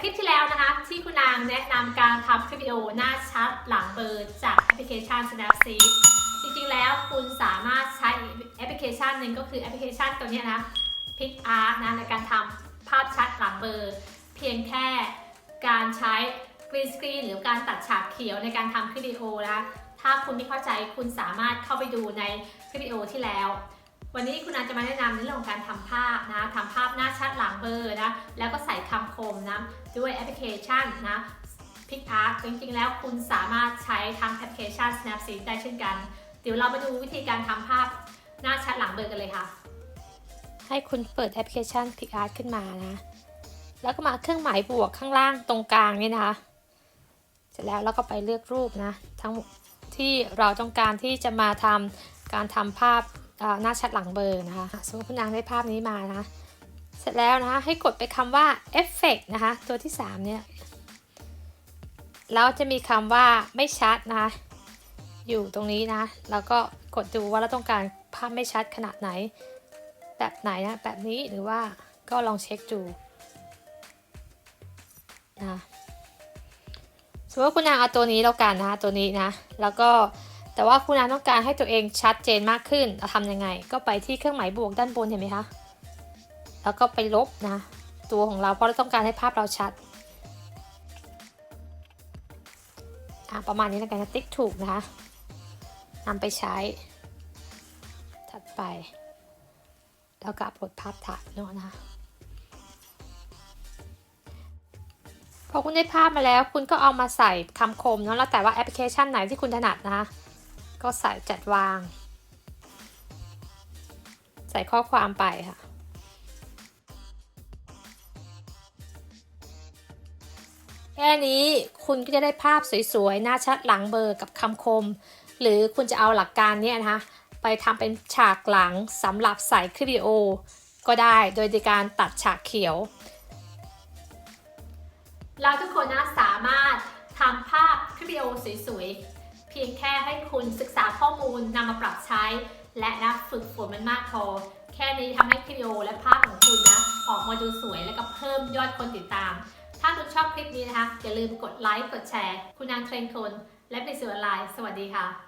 คลิปที่แล้วนะคะ ที่คุณนางแนะนำการทำคลิปวิดีโอหน้าชัดหลังเบอร์จากแอปพลิเคชัน Snapseed จริงๆแล้วคุณสามารถใช้แอปพลิเคชันหนึ่งก็คือแอปพลิเคชันตัวนี้นะ PicArt นะในการทำภาพชัดหลังเบอร์ เพียงแค่การใช้กรีนสกรีนหรือการตัดฉากเขียวในการทำคลิปวิดีโอนะถ้าคุณไม่เข้าใจคุณสามารถเข้าไปดูในคลิปวิดีโอที่แล้ว วันนี้คุณอาจจะมาแนะนำเรื่องของการทำภาพนะทำภาพหน้าชัดหลังเบอร์นะแล้วก็ คมนะด้วยแอปพลิเคชันนะ PicArt จริงๆ แล้วคุณสามารถใช้ทางแอปพลิเคชัน Snapseed ได้เช่นกัน เดี๋ยวเรามาดูวิธีการทำภาพหน้าชัดหลังเบอร์กันเลยค่ะ ให้คุณเปิดแอปพลิเคชัน PicArt ขึ้นมานะ แล้วก็มาเครื่องหมายบวกข้างล่างตรงกลางนี่นะคะ เสร็จแล้วเราก็ไปเลือกรูปนะ ทั้งที่เราต้องการที่จะมาทำการทำภาพหน้าชัดหลังเบอร์นะคะ สมมติคุณนางได้ภาพนี้มานะ เสร็จแล้วนะคะ ให้กดไปคำว่า Effect นะคะ ตัวที่ 3 เนี่ย แล้วจะมีคำว่าไม่ชัดนะคะ อยู่ตรงนี้นะ แล้วก็กดดูว่าเราต้องการภาพไม่ชัดขนาดไหน แบบไหนนะ แบบนี้หรือว่าก็ลองเช็คดูนะสมมติว่าคุณนางเอาตัวนี้แล้วกันนะตัวนี้นะ แล้วก็แต่ว่าคุณนางต้องการให้ตัวเองชัดเจนมากขึ้นเราทำยังไง ก็ไปที่เครื่องหมายบวกด้านบนเห็นไหมคะ แล้วก็ไปลบนะ ตัวของเราเพราะเราต้องการให้ภาพเราชัดประมาณนี้แล้วกันนะติ๊กถูกนะคะนำไปใช้ ถัดไป แล้วก็อัปโหลดภาพถ่ายเนาะนะพอคุณได้ภาพมาแล้วคุณก็เอามาใส่คำคมเนาะแล้วแต่ว่าแอปพลิเคชันไหนที่คุณถนัดนะคะก็ใส่จัดวาง ใส่ข้อความไปค่ะ แค่นี้คุณก็จะได้ภาพสวยๆ หน้าชัดหลังเบอร์กับคำคม หรือคุณจะเอาหลักการเนี้ยนะคะ ไปทำเป็นฉากหลังสำหรับใส่คลิปวิดีโอ ก็ได้โดยการตัดฉากเขียว เราทุกคนนะสามารถทำภาพคลิปวิดีโอสวยๆ เพียงแค่ให้คุณศึกษาข้อมูลนำมาปรับใช้ และนะฝึกฝนมันมากพอ แค่นี้ทำให้คลิปวิดีโอและภาพของคุณนะออกมาดูสวยและก็เพิ่มยอดคนติดตาม ถ้าคุณชอบคลิปนี้นะคะ อย่าลืมกดไลค์ กดแชร์ คุณนางเทรนคน และเป็นสื่อออนไลน์ สวัสดีค่ะ